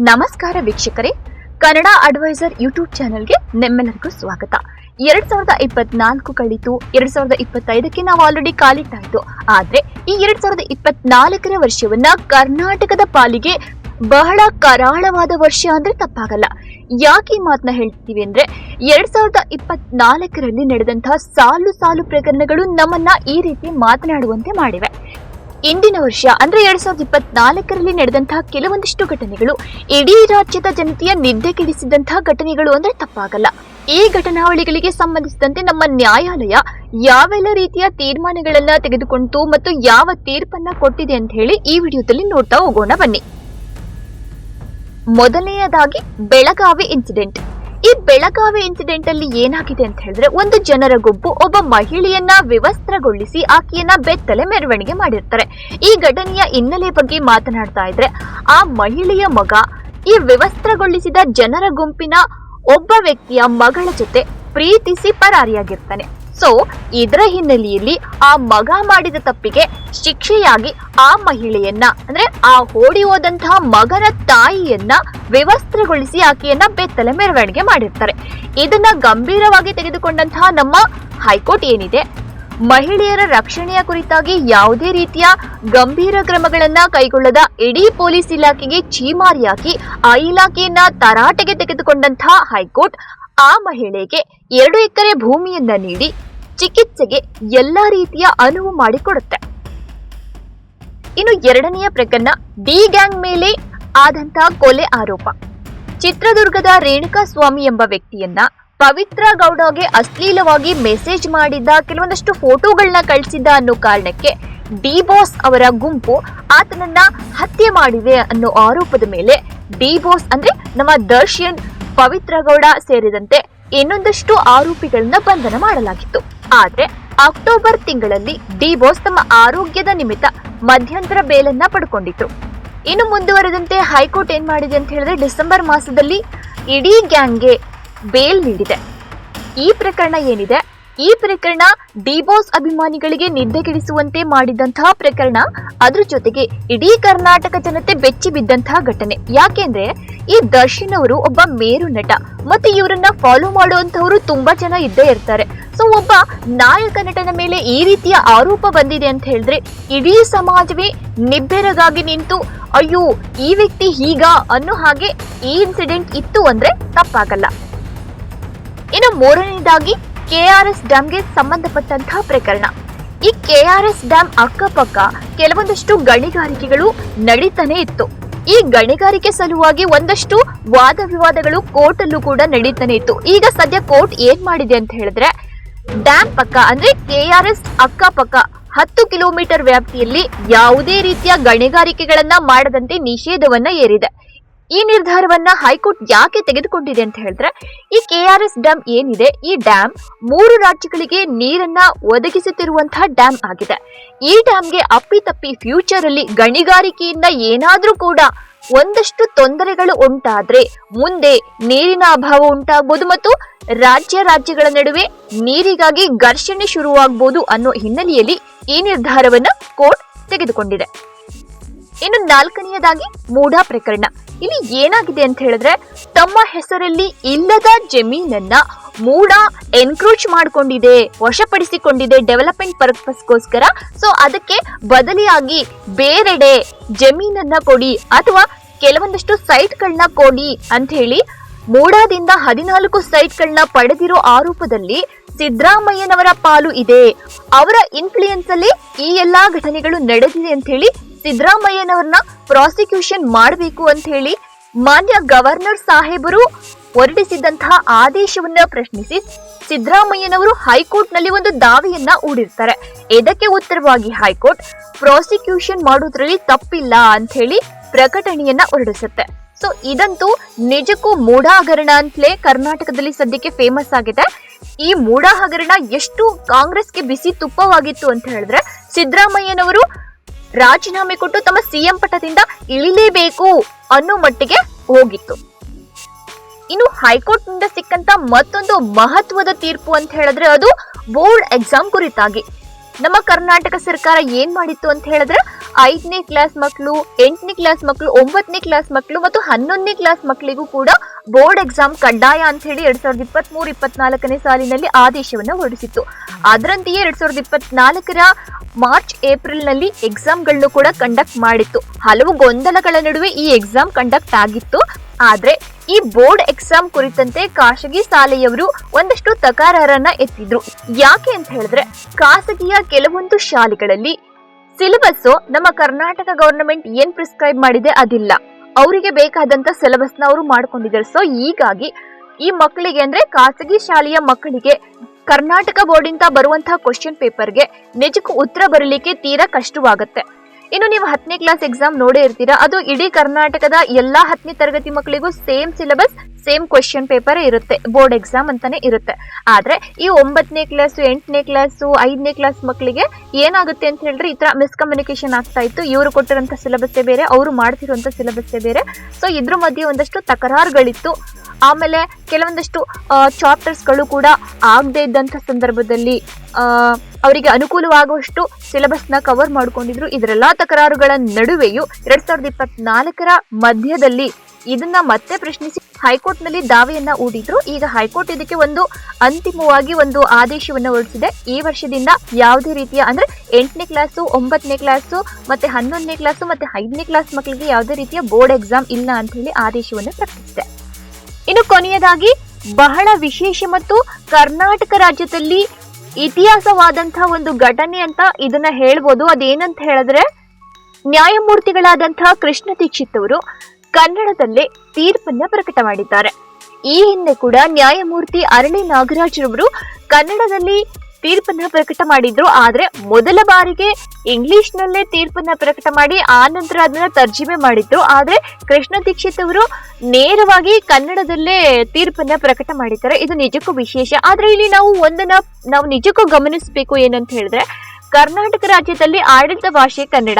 ನಮಸ್ಕಾರ ವೀಕ್ಷಕರೇ. Kannada adviser YouTube ಚಾನೆಲ್ಗೆ ನಿಮ್ಮೆಲ್ಲರಿಗೂ ಸ್ವಾಗತ. ಎರಡ್ ಸಾವಿರದ ಇಪ್ಪತ್ನಾಲ್ಕು ಕಳೀತು, ಎರಡ್ ಸಾವಿರದ ಇಪ್ಪತ್ತೈದಕ್ಕೆ ನಾವು ಆಲ್ರೆಡಿ ಕಾಲಿಟ್ಟಾಯ್ತು ಆದ್ರೆ ಈ ಎರಡ್ ಸಾವಿರದ ಇಪ್ಪತ್ನಾಲ್ಕರ ವರ್ಷವನ್ನ ಕರ್ನಾಟಕದ ಪಾಲಿಗೆ ಬಹಳ ಕರಾಳವಾದ ವರ್ಷ ಅಂದ್ರೆ ತಪ್ಪಾಗಲ್ಲ. ಯಾಕೆ ಈ ಮಾತನ್ನ ಹೇಳ್ತೀವಿ ಅಂದ್ರೆ, ಎರಡ್ ಸಾವಿರದ ಇಪ್ಪತ್ನಾಲ್ಕರಲ್ಲಿ ನಡೆದಂತಹ ಸಾಲು ಸಾಲು ಪ್ರಕರಣಗಳು ನಮ್ಮನ್ನ ಈ ರೀತಿ ಮಾತನಾಡುವಂತೆ ಮಾಡಿವೆ. ಇಂದಿನ ವರ್ಷ ಅಂದ್ರೆ ಎರಡ್ ಸಾವಿರದ ಇಪ್ಪತ್ನಾಲ್ಕರಲ್ಲಿ ನಡೆದಂತಹ ಕೆಲವೊಂದಿಷ್ಟು ಘಟನೆಗಳು ಇಡೀ ರಾಜ್ಯದ ಜನತೆಯ ನಿದ್ದೆ ಕೆಡಿಸಿದಂತಹ ಘಟನೆಗಳು ಅಂದ್ರೆ ತಪ್ಪಾಗಲ್ಲ. ಈ ಘಟನಾವಳಿಗಳಿಗೆ ಸಂಬಂಧಿಸಿದಂತೆ ನಮ್ಮ ನ್ಯಾಯಾಲಯ ಯಾವೆಲ್ಲ ರೀತಿಯ ತೀರ್ಮಾನಗಳನ್ನ ತೆಗೆದುಕೊಂಡು ಮತ್ತು ಯಾವ ತೀರ್ಪನ್ನ ಕೊಟ್ಟಿದೆ ಅಂತ ಹೇಳಿ ಈ ವಿಡಿಯೋದಲ್ಲಿ ನೋಡ್ತಾ ಹೋಗೋಣ ಬನ್ನಿ. ಮೊದಲನೆಯದಾಗಿ ಬೆಳಗಾವಿ ಇನ್ಸಿಡೆಂಟ್ ಬೆಳಗಾವಿ ಇನ್ಸಿಡೆಂಟ್ ಅಲ್ಲಿ ಏನಾಗಿದೆ ಅಂತ ಹೇಳಿದ್ರೆ, ಒಂದು ಜನರ ಗುಂಪು ಒಬ್ಬ ಮಹಿಳೆಯನ್ನ ವಿವಸ್ತ್ರಗೊಳಿಸಿ ಆಕೆಯನ್ನ ಬೆತ್ತಲೆ ಮೆರವಣಿಗೆ ಮಾಡಿರ್ತಾರೆ. ಈ ಘಟನೆಯ ಹಿನ್ನೆಲೆ ಬಗ್ಗೆ ಮಾತನಾಡ್ತಾ ಇದ್ರೆ, ಆ ಮಹಿಳೆಯ ಮಗ ಈ ವಿವಸ್ತ್ರಗೊಳಿಸಿದ ಜನರ ಗುಂಪಿನ ಒಬ್ಬ ವ್ಯಕ್ತಿಯ ಮಗಳ ಜೊತೆ ಪ್ರೀತಿಸಿ ಪರಾರಿಯಾಗಿರ್ತಾನೆ. ಸೊ ಇದರ ಹಿನ್ನೆಲೆಯಲ್ಲಿ ಆ ಮಗ ಮಾಡಿದ ತಪ್ಪಿಗೆ ಶಿಕ್ಷೆಯಾಗಿ ಆ ಮಹಿಳೆಯನ್ನ, ಅಂದ್ರೆ ಆ ಓಡಿ ಹೋದಂತಹ ಮಗನ ತಾಯಿಯನ್ನ ವ್ಯವಸ್ಥೆಗೊಳಿಸಿ ಆಕೆಯನ್ನ ಬೆತ್ತಲೆ ಮೆರವಣಿಗೆ ಮಾಡಿರ್ತಾರೆ. ಇದನ್ನ ಗಂಭೀರವಾಗಿ ತೆಗೆದುಕೊಂಡಂತಹ ನಮ್ಮ ಹೈಕೋರ್ಟ್ ಏನಿದೆ? ಮಹಿಳೆಯರ ರಕ್ಷಣೆಯ ಕುರಿತಾಗಿ ಯಾವುದೇ ರೀತಿಯ ಗಂಭೀರ ಕ್ರಮಗಳನ್ನ ಕೈಗೊಳ್ಳದ ಇಡೀ ಪೊಲೀಸ್ ಇಲಾಖೆಗೆ ಛೀಮಾರಿಯಾಗಿ ಆ ಇಲಾಖೆಯನ್ನ ತರಾಟೆಗೆ ತೆಗೆದುಕೊಂಡಂತಹ ಹೈಕೋರ್ಟ್ ಆ ಮಹಿಳೆಗೆ ಎರಡು ಎಕರೆ ಭೂಮಿಯನ್ನ ನೀಡಿ ಚಿಕಿತ್ಸೆಗೆ ಎಲ್ಲಾ ರೀತಿಯ ಅನುವು ಮಾಡಿಕೊಡುತ್ತೆ. ಇನ್ನು ಎರಡನೆಯ ಪ್ರಕರಣ, ಡಿ ಗ್ಯಾಂಗ್ ಮೇಲೆ ಆದಂತಹ ಕೊಲೆ ಆರೋಪ. ಚಿತ್ರದುರ್ಗದ ರೇಣುಕಾ ಸ್ವಾಮಿ ಎಂಬ ವ್ಯಕ್ತಿಯನ್ನ ಪವಿತ್ರ ಗೌಡಗೆ ಅಶ್ಲೀಲವಾಗಿ ಮೆಸೇಜ್ ಮಾಡಿದ್ದ ಕೆಲವೊಂದಷ್ಟು ಫೋಟೋಗಳನ್ನ ಕಳಿಸಿದ್ದ ಅನ್ನೋ ಕಾರಣಕ್ಕೆ ಡಿ ಬಾಸ್ ಅವರ ಗುಂಪು ಆತನನ್ನ ಹತ್ಯೆ ಮಾಡಿದೆ ಅನ್ನೋ ಆರೋಪದ ಮೇಲೆ ಡಿ ಬಾಸ್ ಅಂದ್ರೆ ನಮ್ಮ ದರ್ಶನ್ ಪವಿತ್ರ ಗೌಡ ಸೇರಿದಂತೆ ಇನ್ನೊಂದಷ್ಟು ಆರೋಪಿಗಳನ್ನ ಬಂಧನ ಮಾಡಲಾಗಿತ್ತು. ಆದ್ರೆ ಅಕ್ಟೋಬರ್ ತಿಂಗಳಲ್ಲಿ ಡಿ ಬಾಸ್ ತಮ್ಮ ಆರೋಗ್ಯದ ನಿಮಿತ್ತ ಮಧ್ಯಂತರ ಬೇಲನ್ನ ಪಡ್ಕೊಂಡಿದ್ರು. ಇನ್ನು ಮುಂದುವರೆದಂತೆ ಹೈಕೋರ್ಟ್ ಏನ್ ಮಾಡಿದೆ ಅಂತ ಹೇಳಿದ್ರೆ ಡಿಸೆಂಬರ್ ಮಾಸದಲ್ಲಿ ಇಡೀ ಗ್ಯಾಂಗ್ಗೆ ಬೇಲ್ ನೀಡಿದೆ. ಈ ಪ್ರಕರಣ ಏನಿದೆ? ಈ ಪ್ರಕರಣ ಡಿಬೋಸ್ ಅಭಿಮಾನಿಗಳಿಗೆ ನಿದ್ದೆಗೆಡಿಸುವಂತೆ ಮಾಡಿದಂತಹ ಪ್ರಕರಣ, ಅದ್ರ ಜೊತೆಗೆ ಇಡೀ ಕರ್ನಾಟಕ ಜನತೆ ಬೆಚ್ಚಿ ಬಿದ್ದಂತಹ ಘಟನೆ. ಯಾಕೆಂದ್ರೆ, ಈ ದರ್ಶನ್ ಅವರು ಒಬ್ಬ ಮೇರು ನಟ, ಮತ್ತೆ ಇವರನ್ನ ಫಾಲೋ ಮಾಡುವಂತವರು ತುಂಬಾ ಜನ ಇದ್ದೇ ಇರ್ತಾರೆ. ಸೊ ಒಬ್ಬ ನಾಯಕ ನಟನ ಮೇಲೆ ಈ ರೀತಿಯ ಆರೋಪ ಬಂದಿದೆ ಅಂತ ಹೇಳಿದ್ರೆ, ಇಡೀ ಸಮಾಜವೇ ನಿಬ್ಬೆರಗಾಗಿ ನಿಂತು, ಅಯ್ಯೋ, ಈ ವ್ಯಕ್ತಿ ಹೀಗ ಅನ್ನೋ ಹಾಗೆ ಈ ಇನ್ಸಿಡೆಂಟ್ ಇತ್ತು ಅಂದ್ರೆ ತಪ್ಪಾಗಲ್ಲ. ಇನ್ನು ಮೂರನೇದಾಗಿ ಕೆಆರ್ಎಸ್ ಡ್ಯಾಂಗೆ ಸಂಬಂಧಪಟ್ಟಂತಹ ಪ್ರಕರಣ. ಈ ಕೆಆರ್ಎಸ್ ಡ್ಯಾಂ ಅಕ್ಕಪಕ್ಕ ಕೆಲವೊಂದಷ್ಟು ಗಣಿಗಾರಿಕೆಗಳು ನಡೀತಾನೆ ಇತ್ತು. ಈ ಗಣಿಗಾರಿಕೆ ಸಲುವಾಗಿ ಒಂದಷ್ಟು ವಾದ ವಿವಾದಗಳು ಕೋರ್ಟ್ ಅಲ್ಲೂ ಕೂಡ ನಡೀತಾನೆ ಇತ್ತು. ಈಗ ಸದ್ಯ ಕೋರ್ಟ್ ಏನ್ ಮಾಡಿದೆ ಅಂತ ಹೇಳಿದ್ರೆ ಡ್ಯಾಂ ಪಕ್ಕ ಅಂದ್ರೆ ಕೆಆರ್ಎಸ್ ಅಕ್ಕಪಕ್ಕ ಹತ್ತು ಕಿಲೋಮೀಟರ್ ವ್ಯಾಪ್ತಿಯಲ್ಲಿ ಯಾವುದೇ ರೀತಿಯ ಗಣಿಗಾರಿಕೆಗಳನ್ನ ಮಾಡದಂತೆ ನಿಷೇಧವನ್ನ ಏರಿದೆ. ಈ ನಿರ್ಧಾರವನ್ನ ಹೈಕೋರ್ಟ್ ಯಾಕೆ ತೆಗೆದುಕೊಂಡಿದೆ ಅಂತ ಹೇಳಿದ್ರೆ, ಈ ಕೆಆರ್ಎಸ್ ಡ್ಯಾಮ್ ಏನಿದೆ, ಈ ಡ್ಯಾಮ್ ಮೂರು ರಾಜ್ಯಗಳಿಗೆ ನೀರನ್ನ ಒದಗಿಸುತ್ತಿರುವಂತಹ ಡ್ಯಾಮ್ ಆಗಿದೆ. ಈ ಡ್ಯಾಮ್ಗೆ ಅಪ್ಪಿತಪ್ಪಿ ಫ್ಯೂಚರ್ ಅಲ್ಲಿ ಗಣಿಗಾರಿಕೆಯಿಂದ ಏನಾದ್ರೂ ಕೂಡ ಒಂದಷ್ಟು ತೊಂದರೆಗಳು ಉಂಟಾದ್ರೆ ಮುಂದೆ ನೀರಿನ ಅಭಾವ ಉಂಟಾಗಬಹುದು ಮತ್ತು ರಾಜ್ಯ ರಾಜ್ಯಗಳ ನಡುವೆ ನೀರಿಗಾಗಿ ಘರ್ಷಣೆ ಶುರುವಾಗಬಹುದು ಅನ್ನೋ ಹಿನ್ನೆಲೆಯಲ್ಲಿ ಈ ನಿರ್ಧಾರವನ್ನ ಕೋರ್ಟ್ ತೆಗೆದುಕೊಂಡಿದೆ. ಇನ್ನು ನಾಲ್ಕನೆಯದಾಗಿ ಮೂಢಾ ಪ್ರಕರಣ. ಇಲ್ಲಿ ಏನಾಗಿದೆ ಅಂತ ಹೇಳಿದ್ರೆ, ತಮ್ಮ ಹೆಸರಲ್ಲಿ ಇಲ್ಲದ ಜಮೀನನ್ನ ಮೂಡ ಎನ್ಕ್ರೋಚ್ ಮಾಡ್ಕೊಂಡಿದೆ, ವಶಪಡಿಸಿಕೊಂಡಿದೆ ಡೆವಲಪ್ಮೆಂಟ್ ಪರ್ಪಸ್ಗೋಸ್ಕರ ಸೊ ಅದಕ್ಕೆ ಬದಲಿಯಾಗಿ ಬೇರೆಡೆ ಜಮೀನನ್ನ ಕೊಡಿ ಅಥವಾ ಕೆಲವೊಂದಷ್ಟು ಸೈಟ್ಗಳನ್ನ ಕೊಡಿ ಅಂತ ಹೇಳಿ ಮೂಡಾದಿಂದ ಹದಿನಾಲ್ಕು ಸೈಟ್ಗಳನ್ನ ಪಡೆದಿರೋ ಆರೋಪದಲ್ಲಿ ಸಿದ್ದರಾಮಯ್ಯನವರ ಪಾಲು ಇದೆ. ಅವರ ಇನ್ಫ್ಲೂಯೆನ್ಸ್ ಅಲ್ಲಿ ಈ ಎಲ್ಲಾ ಘಟನೆಗಳು ನಡೆದಿದೆ ಅಂತ ಹೇಳಿ ಸಿದ್ದರಾಮಯ್ಯನವರನ್ನ ಪ್ರಾಸಿಕ್ಯೂಷನ್ ಮಾಡಬೇಕು ಅಂತ ಹೇಳಿ ಮಾನ್ಯ ಗವರ್ನರ್ ಸಾಹೇಬರು ಹೊರಡಿಸಿದಂತಹ ಆದೇಶವನ್ನ ಪ್ರಶ್ನಿಸಿ ಸಿದ್ದರಾಮಯ್ಯನವರು ಹೈಕೋರ್ಟ್ನಲ್ಲಿ ಒಂದು ದಾವೆಯನ್ನ ಹೂಡಿರ್ತಾರೆ. ಇದಕ್ಕೆ ಉತ್ತರವಾಗಿ ಹೈಕೋರ್ಟ್? ಪ್ರಾಸಿಕ್ಯೂಷನ್ ಮಾಡೋದ್ರಲ್ಲಿ ತಪ್ಪಿಲ್ಲ ಅಂತ ಹೇಳಿ ಪ್ರಕಟಣೆಯನ್ನ ಹೊರಡಿಸುತ್ತೆ. ಸೊ, ಇದಂತೂ ನಿಜಕ್ಕೂ ಮೂಢ ಹಗರಣ ಅಂತಲೇ ಕರ್ನಾಟಕದಲ್ಲಿ ಸದ್ಯಕ್ಕೆ ಫೇಮಸ್ ಆಗಿದೆ. ಈ ಮೂಢ ಹಗರಣ ಎಷ್ಟು ಕಾಂಗ್ರೆಸ್ಗೆ ಬಿಸಿ ತುಪ್ಪವಾಗಿತ್ತು ಅಂತ ಹೇಳಿದ್ರೆ ಸಿದ್ದರಾಮಯ್ಯನವರು ರಾಜೀನಾಮೆ ಕೊಟ್ಟು ತಮ್ಮ ಸಿಎಂ ಪಟ್ಟದಿಂದ ಇಳಿಲೇಬೇಕು ಅನ್ನೋ ಮಟ್ಟಿಗೆ ಹೋಗಿತ್ತು. ಇನ್ನು ಹೈಕೋರ್ಟ್ನಿಂದ ಸಿಕ್ಕಂತ ಮತ್ತೊಂದು ಮಹತ್ವದ ತೀರ್ಪು ಅಂತ ಹೇಳಿದ್ರೆ ಅದು ಬೋರ್ಡ್ ಎಕ್ಸಾಮ್ ಕುರಿತಾಗಿ. ನಮ್ಮ ಕರ್ನಾಟಕ ಸರ್ಕಾರ ಏನ್ ಮಾಡಿತ್ತು ಅಂತ ಹೇಳಿದ್ರೆ, ಐದನೇ ಕ್ಲಾಸ್ ಮಕ್ಕಳು ಎಂಟನೇ ಕ್ಲಾಸ್ ಮಕ್ಕಳು ಒಂಬತ್ತನೇ ಕ್ಲಾಸ್ ಮಕ್ಕಳು ಮತ್ತು ಹನ್ನೊಂದನೇ ಕ್ಲಾಸ್ ಮಕ್ಕಳಿಗೂ ಕೂಡ ಬೋರ್ಡ್ ಎಕ್ಸಾಮ್ ಕಡ್ಡಾಯ ಅಂತ ಹೇಳಿ ಎರಡ್ ಸಾವಿರದ ಇಪ್ಪತ್ತ್ ಮೂರು ಇಪ್ಪತ್ನಾಲ್ಕನೇ ಸಾಲಿನಲ್ಲಿ ಆದೇಶವನ್ನು ಹೊರಡಿಸಿತ್ತು. ಅದರಂತೆಯೇ ಎರಡ್ ಸಾವಿರದ ಇಪ್ಪತ್ನಾಲ್ಕರ ಮಾರ್ಚ್, ಏಪ್ರಿಲ್ನಲ್ಲಿ ಎಕ್ಸಾಮ್ಗಳನ್ನು ಕೂಡ ಕಂಡಕ್ಟ್ ಮಾಡಿತ್ತು. ಹಲವು ಗೊಂದಲಗಳ ನಡುವೆ ಈ ಎಕ್ಸಾಮ್ ಕಂಡಕ್ಟ್ ಆಗಿತ್ತು. ಆದ್ರೆ ಈ ಬೋರ್ಡ್ ಎಕ್ಸಾಮ್ ಕುರಿತಂತೆ ಖಾಸಗಿ ಶಾಲೆಯವರು ಒಂದಷ್ಟು ತಕರಾರನ್ನ ಎತ್ತಿದ್ರು. ಯಾಕೆ ಅಂತ ಹೇಳಿದ್ರೆ ಖಾಸಗಿಯ ಕೆಲವೊಂದು ಶಾಲೆಗಳಲ್ಲಿ ಸಿಲೆಬಸ್ ನಮ್ಮ ಕರ್ನಾಟಕ ಗವರ್ನಮೆಂಟ್ ಏನ್ ಪ್ರಿಸ್ಕ್ರೈಬ್ ಮಾಡಿದೆ ಅದಿಲ್ಲ. ಅವರಿಗೆ ಬೇಕಾದಂತ ಸಿಲೆಬಸ್ನ ಅವರು ಮಾಡ್ಕೊಂಡಿದ್ದಾರೆ. ಸೊ ಹೀಗಾಗಿ ಈ ಮಕ್ಕಳಿಗೆ ಅಂದ್ರೆ ಖಾಸಗಿ ಶಾಲೆಯ ಮಕ್ಕಳಿಗೆ ಕರ್ನಾಟಕ ಬೋರ್ಡಿಂದ ಬರುವಂತಹ ಕ್ವಶನ್ ಪೇಪರ್ಗೆ ನಿಜಕ್ಕೂ ಉತ್ತರ ಬರಲಿಕ್ಕೆ ತೀರಾ ಕಷ್ಟವಾಗುತ್ತೆ. ಇನ್ನು ನೀವು ಹತ್ತನೇ ಕ್ಲಾಸ್ ಎಕ್ಸಾಮ್ ನೋಡೇ ಇರ್ತೀರಾ? ಅದು ಇಡೀ ಕರ್ನಾಟಕದ ಎಲ್ಲಾ ಹತ್ತನೇ ತರಗತಿ ಮಕ್ಕಳಿಗೂ same syllabus same question paper ಇರುತ್ತೆ. ಬೋರ್ಡ್ ಎಕ್ಸಾಮ್ ಅಂತಾನೆ ಇರುತ್ತೆ. ಆದ್ರೆ ಈ ಒಂಬತ್ತನೇ ಕ್ಲಾಸ್ ಎಂಟನೇ ಕ್ಲಾಸು ಐದನೇ ಕ್ಲಾಸ್ ಮಕ್ಕಳಿಗೆ ಏನಾಗುತ್ತೆ ಅಂತ ಹೇಳಿದ್ರೆ ಈ ತರ ಮಿಸ್ಕಮ್ಯುನಿಕೇಶನ್ ಆಗ್ತಾ ಇತ್ತು. ಇವರು ಕೊಟ್ಟಿರೋಂಥ ಸಿಲೆಬಸ್ಸೇ ಬೇರೆ, ಅವರು ಮಾಡ್ತಿರುವಂತ ಸಿಲೆಬಸ್ಸೇ ಬೇರೆ. ಸೊ ಇದ್ರ ಮಧ್ಯೆ ಒಂದಷ್ಟು ತಕರಾರುಗಳಿತ್ತು. ಆಮೇಲೆ ಕೆಲವೊಂದಷ್ಟು ಚಾಪ್ಟರ್ಸ್ಗಳು ಕೂಡ ಆಗದೆ ಇದ್ದಂಥ ಸಂದರ್ಭದಲ್ಲಿ ಅವರಿಗೆ ಅನುಕೂಲವಾಗುವಷ್ಟು ಸಿಲೆಬಸ್ನ ಕವರ್ ಮಾಡಿಕೊಂಡಿದ್ರು. ಇದರೆಲ್ಲ ತಕರಾರುಗಳ ನಡುವೆಯೂ ಎರಡ್ ಸಾವಿರದ ಇಪ್ಪತ್ನಾಲ್ಕರ ಮಧ್ಯದಲ್ಲಿ ಇದನ್ನ ಮತ್ತೆ ಪ್ರಶ್ನಿಸಿ ಹೈಕೋರ್ಟ್ನಲ್ಲಿ ದಾವೆಯನ್ನ ಹೂಡಿದ್ರು. ಈಗ ಹೈಕೋರ್ಟ್ ಇದಕ್ಕೆ ಒಂದು ಅಂತಿಮವಾಗಿ ಒಂದು ಆದೇಶವನ್ನು ಹೊರಡಿಸಿದೆ. ಈ ವರ್ಷದಿಂದ ಯಾವುದೇ ರೀತಿಯ ಅಂದ್ರೆ ಎಂಟನೇ ಕ್ಲಾಸು ಒಂಬತ್ತನೇ ಕ್ಲಾಸು ಮತ್ತೆ ಹನ್ನೊಂದನೇ ಕ್ಲಾಸು ಮತ್ತೆ ಐದನೇ ಕ್ಲಾಸ್ ಮಕ್ಕಳಿಗೆ ಯಾವುದೇ ರೀತಿಯ ಬೋರ್ಡ್ ಎಕ್ಸಾಮ್ ಇಲ್ಲ ಅಂತ ಹೇಳಿ ಆದೇಶವನ್ನು ಪ್ರಕಟಿಸಿದೆ. ಇನ್ನು ಕೊನೆಯದಾಗಿ, ಬಹಳ ವಿಶೇಷ ಮತ್ತು ಕರ್ನಾಟಕ ರಾಜ್ಯದಲ್ಲಿ ಇತಿಹಾಸವಾದಂತಹ ಒಂದು ಘಟನೆ ಅಂತ ಇದನ್ನ ಹೇಳ್ಬೋದು. ಅದೇನಂತ ಹೇಳಿದ್ರೆ ನ್ಯಾಯಮೂರ್ತಿಗಳಾದಂತಹ ಕೃಷ್ಣ ದೀಕ್ಷಿತ್ ಅವರು ಕನ್ನಡದಲ್ಲೇ ತೀರ್ಪನ್ನ ಪ್ರಕಟ ಮಾಡಿದ್ದಾರೆ. ಈ ಹಿಂದೆ ಕೂಡ ನ್ಯಾಯಮೂರ್ತಿ ಅರಳಿ ನಾಗರಾಜ್ರವರು ಕನ್ನಡದಲ್ಲಿ ತೀರ್ಪನ್ನ ಪ್ರಕಟ ಮಾಡಿದ್ರು. ಆದ್ರೆ ಮೊದಲ ಬಾರಿಗೆ ಇಂಗ್ಲಿಷ್ ನಲ್ಲೇ ತೀರ್ಪನ್ನ ಪ್ರಕಟ ಮಾಡಿ, ಆ ನಂತರ ಅದನ್ನ ತರ್ಜಿಮೆ ಮಾಡಿದ್ರು. ಆದ್ರೆ ಕೃಷ್ಣ ದೀಕ್ಷಿತ್ ಅವರು ನೇರವಾಗಿ ಕನ್ನಡದಲ್ಲೇ ತೀರ್ಪನ್ನ ಪ್ರಕಟ ಮಾಡಿದ್ದಾರೆ. ಇದು ನಿಜಕ್ಕೂ ವಿಶೇಷ. ಆದ್ರೆ ಇಲ್ಲಿ ನಾವು ಒಂದನ್ನ ನಾವು ನಿಜಕ್ಕೂ ಗಮನಿಸಬೇಕು ಏನಂತ ಹೇಳಿದ್ರೆ, ಕರ್ನಾಟಕ ರಾಜ್ಯದಲ್ಲಿ ಆಡಳಿತ ಭಾಷೆ ಕನ್ನಡ.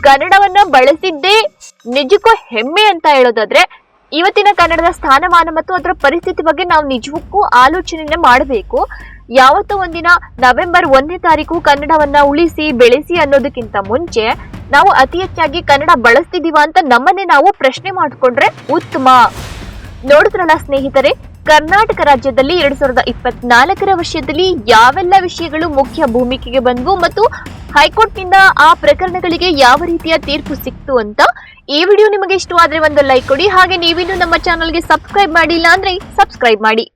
ಕನ್ನಡವನ್ನ ಬಳಸಿದ್ದೇ ನಿಜಕ್ಕೂ ಹೆಮ್ಮೆ ಅಂತ ಹೇಳೋದಾದ್ರೆ, ಇವತ್ತಿನ ಕನ್ನಡದ ಸ್ಥಾನಮಾನ ಮತ್ತು ಅದರ ಪರಿಸ್ಥಿತಿ ಬಗ್ಗೆ ನಾವು ನಿಜಕ್ಕೂ ಆಲೋಚನೆಯನ್ನ ಮಾಡಬೇಕು. ಯಾವತ್ತೋ ಒಂದಿನ ನವೆಂಬರ್ ಒಂದನೇ ತಾರೀಕು ಕನ್ನಡವನ್ನ ಉಳಿಸಿ, ಬೆಳೆಸಿ ಅನ್ನೋದಕ್ಕಿಂತ ಮುಂಚೆ ನಾವು ಅತಿ ಹೆಚ್ಚಾಗಿ ಕನ್ನಡ ಬಳಸ್ತಿದೀವ ಅಂತ ನಮ್ಮನ್ನೇ ನಾವು ಪ್ರಶ್ನೆ ಮಾಡಿಕೊಂಡ್ರೆ ಉತ್ತಮ. ನೋಡಿದ್ರಲ್ಲ ಸ್ನೇಹಿತರೆ, ಕರ್ನಾಟಕ ರಾಜ್ಯದಲ್ಲಿ ಎರಡ್ ಸಾವಿರದ ಇಪ್ಪತ್ನಾಲ್ಕರ ವರ್ಷದಲ್ಲಿ ಯಾವೆಲ್ಲ ವಿಷಯಗಳು ಮುಖ್ಯ ಭೂಮಿಕೆಗೆ ಬಂದವು ಮತ್ತು ಹೈಕೋರ್ಟ್ನಿಂದ ಆ ಪ್ರಕರಣಗಳಿಗೆ ಯಾವ ರೀತಿಯ ತೀರ್ಪು ಸಿಕ್ತು ಅಂತ ಈ ವಿಡಿಯೋ ನಿಮಗೆ ಇಷ್ಟವಾದ್ರೆ ಒಂದು ಲೈಕ್ ಕೊಡಿ. ಹಾಗೆ ನೀವಿನ್ನೂ ನಮ್ಮ ಚಾನಲ್ಗೆ ಸಬ್ಸ್ಕ್ರೈಬ್ ಮಾಡಿಲ್ಲ ಅಂದ್ರೆ ಸಬ್ಸ್ಕ್ರೈಬ್ ಮಾಡಿ.